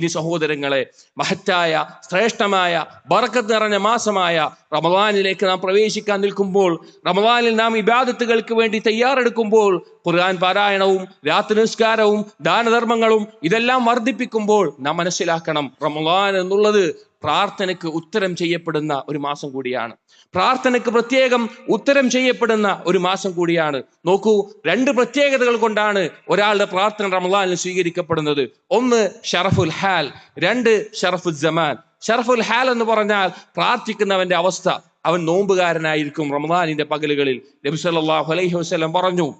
ഇനി സഹോദരങ്ങളെ മഹത്തായ ശ്രേഷ്ഠമായ ബറക്കത്ത് നിറഞ്ഞ മാസമായ റമദാനിലേക്ക് നാം പ്രവേശിക്കാൻ നിൽക്കുമ്പോൾ റമദാനിൽ നാം ഇബാദത്തുകൾക്ക് വേണ്ടി തയ്യാറെടുക്കുമ്പോൾ ഖുർആൻ പാരായണവും രാത്രി നിസ്കാരവും ദാനധർമ്മങ്ങളും ഇതെല്ലാം വർദ്ധിപ്പിക്കുമ്പോൾ നാം മനസ്സിലാക്കണം റമദാൻ എന്നുള്ളത് പ്രാർത്ഥനയ്ക്ക് ഉത്തരം ചെയ്യപ്പെടുന്ന ഒരു മാസം കൂടിയാണ്. പ്രാർത്ഥനയ്ക്ക് പ്രത്യേകം ഉത്തരം ചെയ്യപ്പെടുന്ന ഒരു മാസം കൂടിയാണ്. നോക്കൂ രണ്ട് പ്രത്യേകതകൾ കൊണ്ടാണ് ഒരാളുടെ പ്രാർത്ഥന റമദാനിൽ സ്വീകരിക്കപ്പെടുന്നത്. ഒന്ന് ഷറഫുൽ ഹാൽ. രണ്ട് ഷറഫുൽ ജമാൻ. ഷറഫുൽ ഹാൽ എന്ന് പറഞ്ഞാൽ പ്രാർത്ഥിക്കുന്നവന്റെ അവസ്ഥ. അവൻ നോമ്പുകാരനായിരിക്കും റമദാനിന്റെ പകലുകളിൽ. നബി സല്ലല്ലാഹു അലൈഹി വസല്ലം പറഞ്ഞു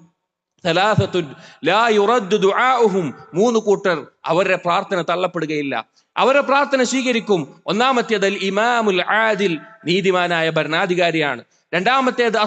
മൂന്ന് കൂട്ടർ അവരുടെ പ്രാർത്ഥന തള്ളപ്പെടുകയില്ല. അവരുടെ പ്രാർത്ഥന സ്വീകരിക്കും. ഒന്നാമത്തേത് ഇമാമുൽ ആദിൽ നീതിമാനായ ഭരണാധികാരിയാണ്. രണ്ടാമത്തേത്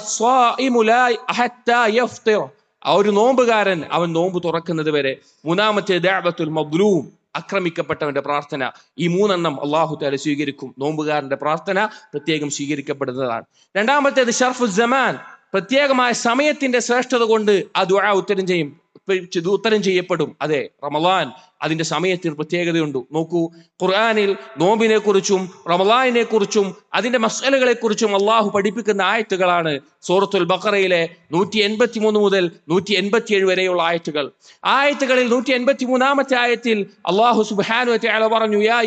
ഒരു നോമ്പുകാരൻ അവൻ നോമ്പ് തുറക്കുന്നത് വരെ. മൂന്നാമത്തെ ദഅവത്തുൽ മബ്ലൂം ആക്രമിക്കപ്പെട്ടവന്റെ പ്രാർത്ഥന. ഈ മൂന്നെണ്ണം അള്ളാഹു താല സ്വീകരിക്കും. നോമ്പുകാരന്റെ പ്രാർത്ഥന പ്രത്യേകം സ്വീകരിക്കപ്പെടുന്നതാണ്. രണ്ടാമത്തേത് ഷർഫുസ്സമാൻ പ്രത്യേകമായ സമയത്തിന്റെ ശ്രേഷ്ഠത കൊണ്ട് ആ ദുഴ ഉത്തരം ചെയ്യും. ഇത് ഉത്തരം ചെയ്യപ്പെടും. അതെ റമലാൻ അതിന്റെ സമയത്തിന് പ്രത്യേകതയുണ്ട്. നോക്കൂ ഖുർആാനിൽ നോമ്പിനെ കുറിച്ചും റമലാനിനെ കുറിച്ചും അതിന്റെ മസലകളെ കുറിച്ചും അള്ളാഹു പഠിപ്പിക്കുന്ന ആയത്തുകളാണ് സൂറത്തുൽ ബക്കറയിലെ നൂറ്റി എൺപത്തി മൂന്ന് മുതൽ നൂറ്റി എൺപത്തി ഏഴ് വരെയുള്ള ആയത്തുകൾ. ആയത്തുകളിൽ നൂറ്റി എൺപത്തി മൂന്നാമത്തെ ആയത്തിൽ അള്ളാഹു സുബാനു പറഞ്ഞു യാ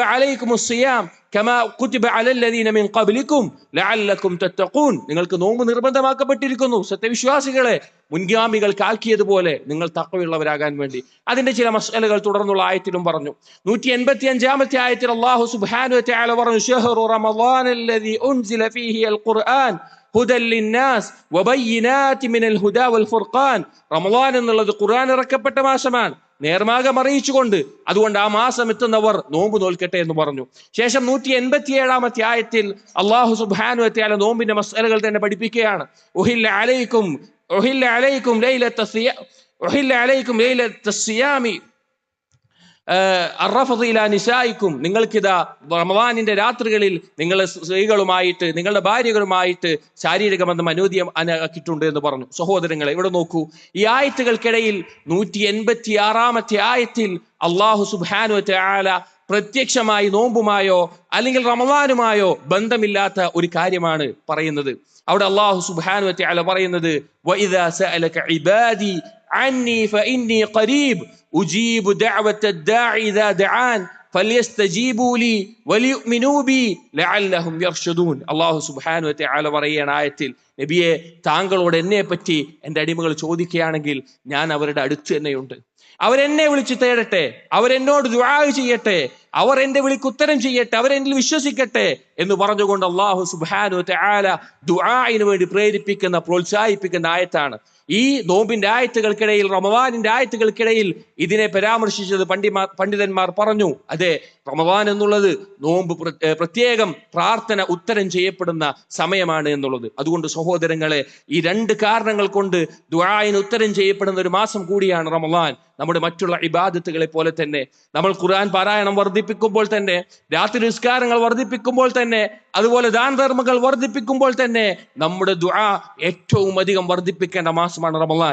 അലൈക്കും കമാ കുതിബ അലല്ലദീന മിൻ ഖബ്ലിക്കും ലഅല്ലക്കും തത്തഖൂൻ. നിങ്ങൾക്ക് നോമ്പ് നിർബന്ധമാക്കപ്പെട്ടിരിക്കുന്നു. സത്യവിശ്വാസികളെ മുൻഗാമികൾ കാൽക്കിയതുപോലെ നിങ്ങൾ തക്കവുള്ളവരാകാൻ വേണ്ടി. അതിന്റെ ചില മസലകൾ തുടർന്നുള്ള ആയത്തിലും പറഞ്ഞു. നൂറ്റി എൺപത്തി അഞ്ചാമത്തെ ആയത്തിൽ അള്ളാഹു സുബ്ഹാനു തആല പറഞ്ഞു ഷഹ്റു റമളാൻ അല്ലദീ ഉൻസില ഫീഹി അൽ ഖുർആൻ ഹുദൽ ലിന്നാസ് വബയ്യിനാതി മിനൽ ഹുദാ വൽ ഫുർഖാൻ. റമളാൻ എന്നുള്ളത് ഖുർആൻ ഇറക്കപ്പെട്ട മാസമാണ്. നേർമാർഗം അറിയിച്ചുകൊണ്ട് അതുകൊണ്ട് ആ മാസം എത്തുന്നവർ നോമ്പ് നോൽക്കട്ടെ എന്ന് പറഞ്ഞു. ശേഷം നൂറ്റി എൺപത്തി ഏഴാമത്തെ ആയത്തിൽ അള്ളാഹു സുബാനു വതആല നോമ്പിന്റെ മസലകൾ തന്നെ പഠിപ്പിക്കുകയാണ്. ഉഹില്ല അലൈക്കും ഉഹില്ല അലൈക്കും ലൈലത്ത സിയ അലൈക്കും ലൈലത്ത സിയാമി അറഫദില നിശായിക്കും നിങ്ങൾക്കിതാ റമവാനിന്റെ രാത്രികളിൽ നിങ്ങൾ സ്ത്രീകളുമായിട്ട് നിങ്ങളുടെ ഭാര്യകളുമായിട്ട് ശാരീരിക ബന്ധം അനുവദിയം അനാക്കിയിട്ടുണ്ട് എന്ന് പറഞ്ഞു. സഹോദരങ്ങളെ ഇവിടെ നോക്കൂ. ഈ ആയത്തുകൾക്കിടയിൽ നൂറ്റി എൺപത്തി ആറാമത്തെ ആയത്തിൽ അള്ളാഹു സുബാനു ആല പ്രത്യക്ഷമായി നോമ്പുമായോ അല്ലെങ്കിൽ റമവാനുമായോ ബന്ധമില്ലാത്ത ഒരു കാര്യമാണ് പറയുന്നത്. അവിടെ അള്ളാഹു സുബാനു അല പറയുന്നത് عني فإني قريب أجيب دعوة الداعي إذا دعان فليستجيبوا لي وليؤمنوا بي لعلهم يرشدون അള്ളാഹു സുബ്ഹാനഹു വതആല പറയുന്ന ആയത്തിൽ നബിയെ താങ്കളോട് എന്നെ പറ്റി എൻ്റെ അടിമകൾ ചോദിക്കുകയാണെങ്കിൽ ഞാൻ അവരുടെ അടുത്ത് തന്നെയുണ്ട് അവരെന്നെ വിളിച്ച് തേടട്ടെ അവരെന്നോട് ദുആ ചെയ്യട്ടെ അവർ എന്റെ വിളിക്ക് ഉത്തരം ചെയ്യട്ടെ അവരെന്നിൽ വിശ്വസിക്കട്ടെ എന്ന് പറഞ്ഞുകൊണ്ട് അള്ളാഹു സുബാനു ആല ദുആഇന് വേണ്ടി പ്രേരിപ്പിക്കുന്ന പ്രോത്സാഹിപ്പിക്കുന്ന ആയത്താണ്. ഈ നോമ്പിന്റെ ആയത്തുകൾക്കിടയിൽ റമവാനിന്റെ ആയത്തുകൾക്കിടയിൽ ഇതിനെ പരാമർശിച്ചത് പണ്ഡിമാർ പണ്ഡിതന്മാർ പറഞ്ഞു. അതെ റമവാൻ എന്നുള്ളത് നോമ്പ് പ്രത്യേകം പ്രാർത്ഥന ഉത്തരം ചെയ്യപ്പെടുന്ന സമയമാണ് എന്നുള്ളത്. അതുകൊണ്ട് സഹോദരങ്ങളെ ഈ രണ്ട് കാരണങ്ങൾ കൊണ്ട് ദുആയിന് ഉത്തരം ചെയ്യപ്പെടുന്ന ഒരു മാസം കൂടിയാണ് റമവാൻ. നമ്മുടെ മറ്റുള്ള ഇബാദത്തുകളെ പോലെ തന്നെ നമ്മൾ ഖുർആൻ പാരായണം വർദ്ധിപ്പിക്കുമ്പോൾ തന്നെ രാത്രി നിസ്കാരങ്ങൾ വർദ്ധിപ്പിക്കുമ്പോൾ തന്നെ അതുപോലെ ദാനധർമ്മങ്ങൾ വർദ്ധിപ്പിക്കുമ്പോൾ തന്നെ നമ്മുടെ ദുആ ഏറ്റവും അധികം വർദ്ധിപ്പിക്കേണ്ട മാസമാണ് റമളാൻ